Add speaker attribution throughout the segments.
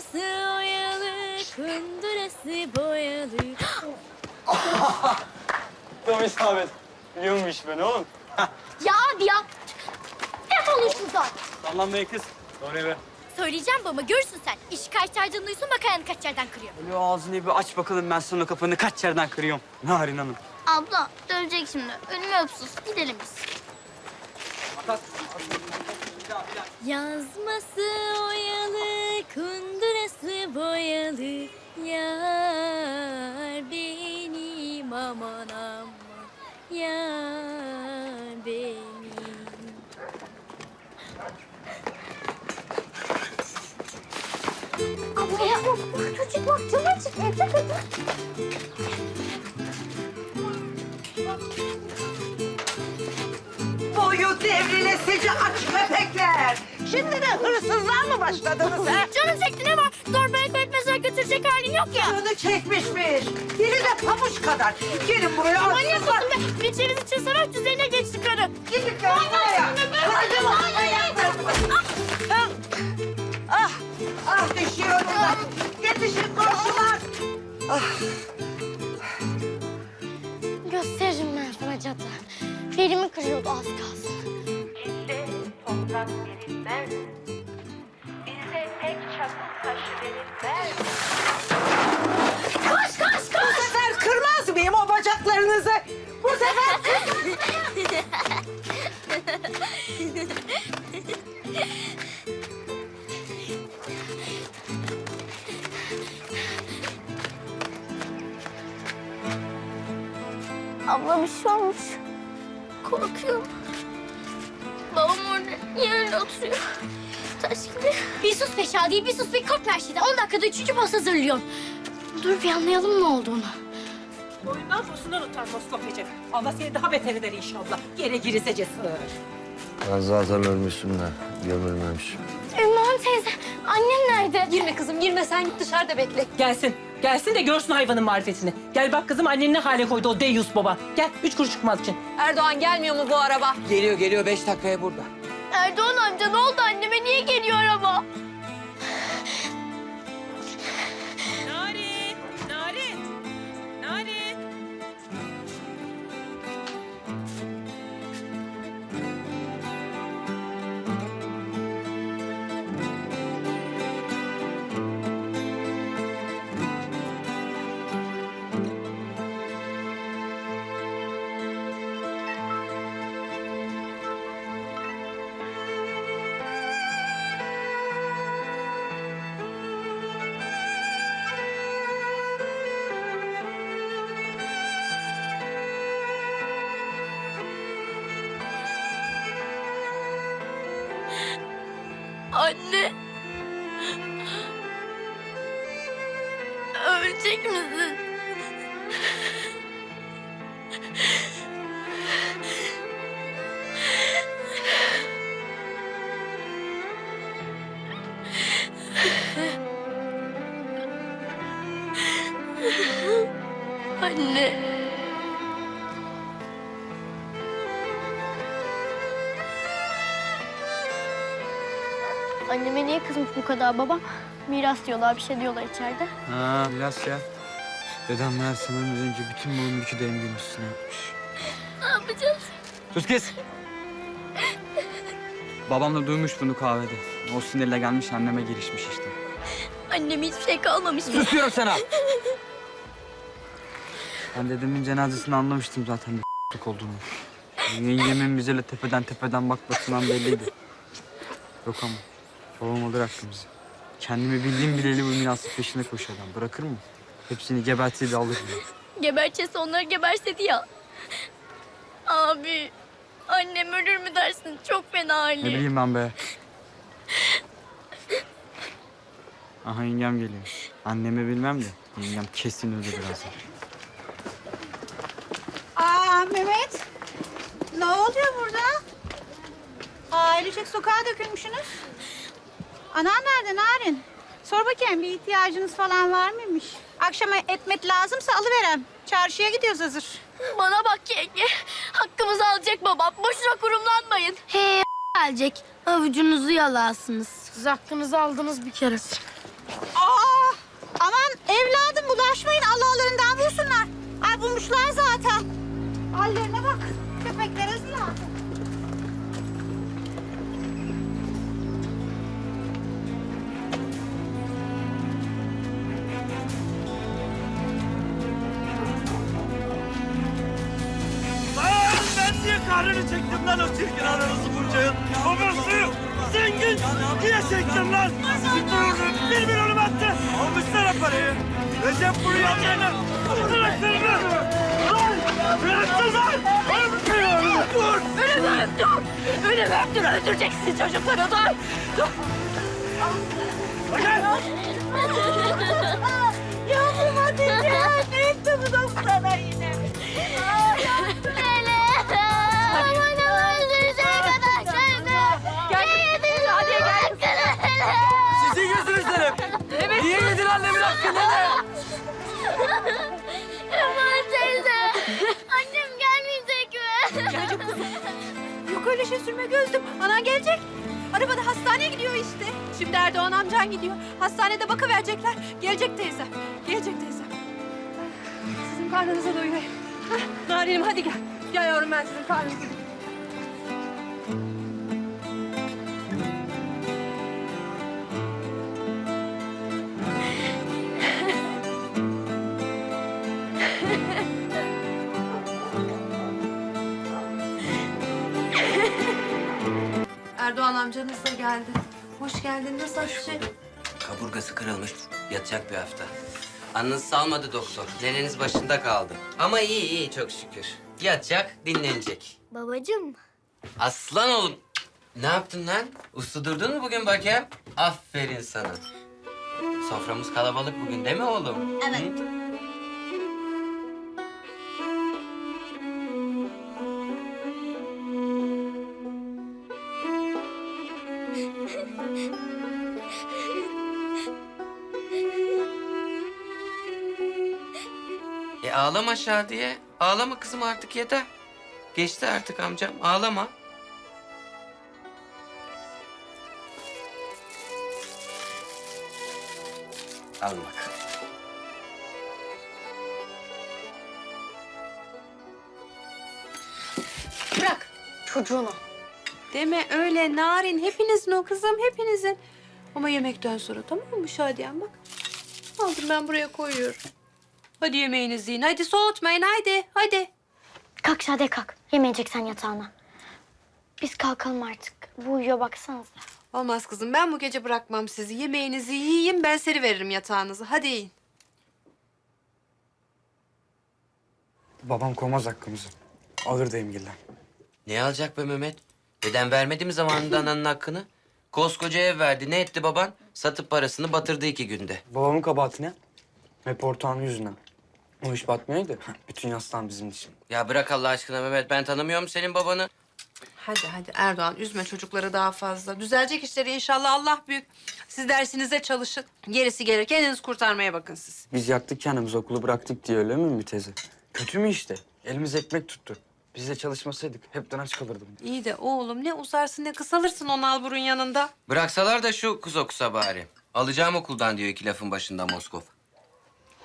Speaker 1: Yazması oyalı, kundurası boyalı.
Speaker 2: Tam isabet. Biliyormuş ben oğlum.
Speaker 1: Ya abi ya. Defolun şuradan.
Speaker 2: Sallanmayın kız. Doğru be.
Speaker 1: Söyleyeceğim baba görürsün sen. İşi kaç yerden duysun bak ayağını kaç yerden kırıyor.
Speaker 2: Öyle ağzını bir aç bakalım ben sonra kafanı kaç yerden kırıyorum. Narin Hanım.
Speaker 1: Abla dönecek şimdi. Önüme öpsüz. Gidelim biz. Yazması oyalı, çocuk bak cam açık evde kadın.
Speaker 3: Boyu devrilesici aç köpekler. Şimdi de hırsızlığa mı başladınız ha?
Speaker 1: Canım çekti ne var? Zorbaya koyup götürecek halin yok ya.
Speaker 3: Canı çekmişmiş. Dili de pamuç kadar. Gelin buraya
Speaker 1: Manyak
Speaker 3: hırsızlar.
Speaker 1: mısın be? Bir çeviz için savaş düzeyine geçti karı.
Speaker 3: Gidin lan buraya. Hadi bakalım ayaklarını.
Speaker 1: Gösteririm ben sana cadı. Belimi kırıyordu az kalsın.
Speaker 4: Bizde toprak verilmez. Bize tek çakıl taşı verilmez.
Speaker 1: Oturuyor. Taş gibi. Bir sus be Şadi, bir sus be kalk her şeyden. On dakikada üçüncü post hazırlıyorum. Dur bir anlayalım ne olduğunu.
Speaker 5: Boyundan posundan utanmaz kapıcı. Allah seni daha beter eder inşallah. Yere girizece sığır.
Speaker 6: Ben zaten ölmüşüm de gömülmemişim.
Speaker 1: Ümmühan teyze, annem nerede?
Speaker 7: Girme kızım girme sen git dışarıda bekle.
Speaker 5: Gelsin. Gelsin de görsün hayvanın marifetini. Gel bak kızım annen ne hale koydu o deyus baba. Gel üç kuruş çıkmaz için.
Speaker 7: Erdoğan gelmiyor mu bu araba?
Speaker 8: Geliyor geliyor beş dakikaya burada.
Speaker 1: Erdoğan amca ne oldu anneme? Niye geliyor ね Anneme niye kızmış bu kadar babam? Miras diyorlar, bir şey diyorlar içeride.
Speaker 2: Ha biraz ya. Dedem meğer senden önce bütün bu mülkü de emrin üstüne yapmış.
Speaker 1: Ne yapacağız?
Speaker 2: Sus kes. Babam da duymuş bunu kahvede. O sinirle gelmiş anneme girişmiş işte.
Speaker 1: Anneme hiçbir şey kalmamış mı?
Speaker 2: Susuyorum sana. Ben dedemin cenazesini anlamıştım zaten bir olduğunu. Yengemin bize tepeden tepeden bakmasından belliydi. Yok ama babam alır aklımızı. Kendimi bildiğim bileli bu mirasın peşine koşar adam. Bırakır mı? Hepsini gebertiyor da alır.
Speaker 1: Geberçesi onları gebersedi ya. Abi, annem ölür mü dersin? Çok fena
Speaker 2: Ne
Speaker 1: hali.
Speaker 2: bileyim ben be. Aha yengem geliyor. Annemi bilmem de yengem kesin ölür birazdan.
Speaker 3: Aa Mehmet. Ne oluyor burada? Ailecek sokağa dökülmüşsünüz. Anan nerede Narin? Sor bakayım bir ihtiyacınız falan var mıymış? Akşama etmet lazımsa alıverem. Çarşıya gidiyoruz hazır.
Speaker 1: Bana bak yenge. Hakkımızı alacak babam. Boşuna kurumlanmayın. He gelecek. Avucunuzu yalarsınız. Siz hakkınızı aldınız bir kere.
Speaker 3: Aa, aman evladım bulaşmayın Allah'larından bulsunlar. Ay bulmuşlar zaten. Hallerine bak. Köpeklere ziyan.
Speaker 9: Lan o çirkin ananızı Burçay'ın? O suyu zengin niye çektim lan? Sütürürdüm, bir milyonum attı. Almışlar parayı. Recep bunu yanlarına. Bıraksın lan. Bıraksın lan! Öldürüyorum. Dur!
Speaker 7: Ölümüm dur. Ölümüm dur. Öldüreceksin çocukları dur. Dur.
Speaker 3: Yavrum hadi gel. Ne Yok öyle şey sürme gözlüm. Anan gelecek. Arabada hastaneye gidiyor işte. Şimdi Erdoğan amcan gidiyor. Hastanede bakıverecekler. Gelecek teyze. Gelecek teyze. Sizin karnınıza doyurayım. Narinim hadi gel. Gel yavrum ben sizin karnınıza.
Speaker 7: Erdoğan amcanız da geldi. Hoş geldin. Nasıl Hatice?
Speaker 8: Kaburgası kırılmış. Yatacak bir hafta. Anınızı salmadı doktor. Neneniz başında kaldı. Ama iyi iyi çok şükür. Yatacak, dinlenecek.
Speaker 1: Babacığım.
Speaker 8: Aslan oğlum. Ne yaptın lan? Uslu durdun mu bugün bakayım? Aferin sana. Soframız kalabalık bugün değil mi oğlum?
Speaker 1: Evet.
Speaker 8: E ağlama Şadiye. Ağlama kızım artık yeter. Geçti artık amcam. Ağlama. Al bakalım.
Speaker 7: Bırak. Çocuğunu.
Speaker 3: Deme öyle narin. Hepinizin o kızım hepinizin. Ama yemekten sonra tamam mı Şadiyen bak. Aldım ben buraya koyuyorum. Hadi yemeğinizi yiyin. Hadi soğutmayın haydi. Hadi.
Speaker 1: Kalk Şade kalk. Yemeyeceksen yatağına. Biz kalkalım artık. Bu uyuyor baksanıza.
Speaker 3: Olmaz kızım ben bu gece bırakmam sizi. Yemeğinizi yiyin ben seri veririm yatağınızı. Hadi yiyin.
Speaker 2: Babam kovmaz hakkımızı. Alır dayımgilden.
Speaker 8: Ne alacak be Mehmet? Deden vermedi mi zamanında ananın hakkını? Koskoca ev verdi. Ne etti baban? Satıp parasını batırdı iki günde.
Speaker 2: Babamın kabahati ne? Hep ortağının yüzünden. O iş batmıyordu. Bütün yaslan bizim için.
Speaker 8: Ya bırak Allah aşkına Mehmet. Ben tanımıyorum senin babanı.
Speaker 3: Hadi hadi Erdoğan üzme çocukları daha fazla. Düzelecek işleri inşallah Allah büyük. Siz dersinize çalışın. Gerisi gelir. Kendinizi kurtarmaya bakın siz.
Speaker 2: Biz yaktık kendimizi okulu bıraktık diye öyle mi bir teyze? Kötü mü işte? Elimiz ekmek tuttu. Biz de çalışmasaydık hepten aç kalırdım.
Speaker 3: İyi de oğlum ne uzarsın ne kısalırsın o nalburun yanında.
Speaker 8: Bıraksalar da şu kız okusa bari. Alacağım okuldan diyor iki lafın başında Moskov.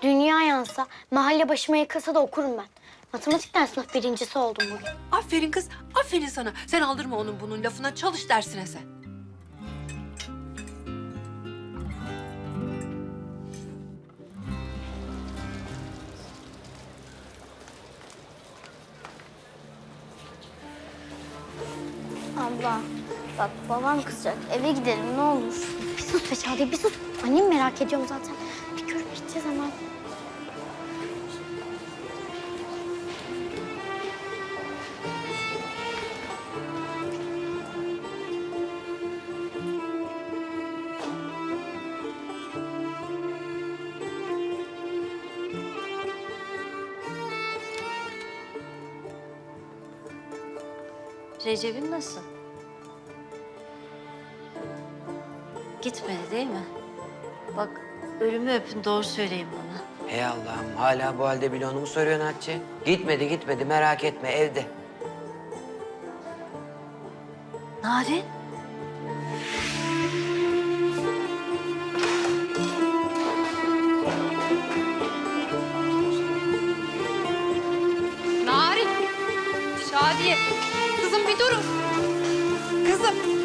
Speaker 1: Dünya yansa, mahalle başıma yıkılsa da okurum ben. Matematikten sınıf birincisi oldum bugün.
Speaker 3: Aferin kız, aferin sana. Sen aldırma onun bunun lafına, çalış dersine sen.
Speaker 1: Abla, bak babam kızacak. Eve gidelim ne olur. Bir sus be Şadi, bir sus. Annemi merak ediyorum zaten. Bir görüp gideceğiz hemen.
Speaker 10: Recep'in nasıl? Gitmedi değil mi? Bak ölümü öpün doğru söyleyin bana.
Speaker 8: Hey Allah'ım hala bu halde bile onu mu soruyorsun Hatice? Gitmedi gitmedi merak etme evde.
Speaker 10: Narin?
Speaker 3: Narin! Şadiye! Kızım bir durun. Kızım.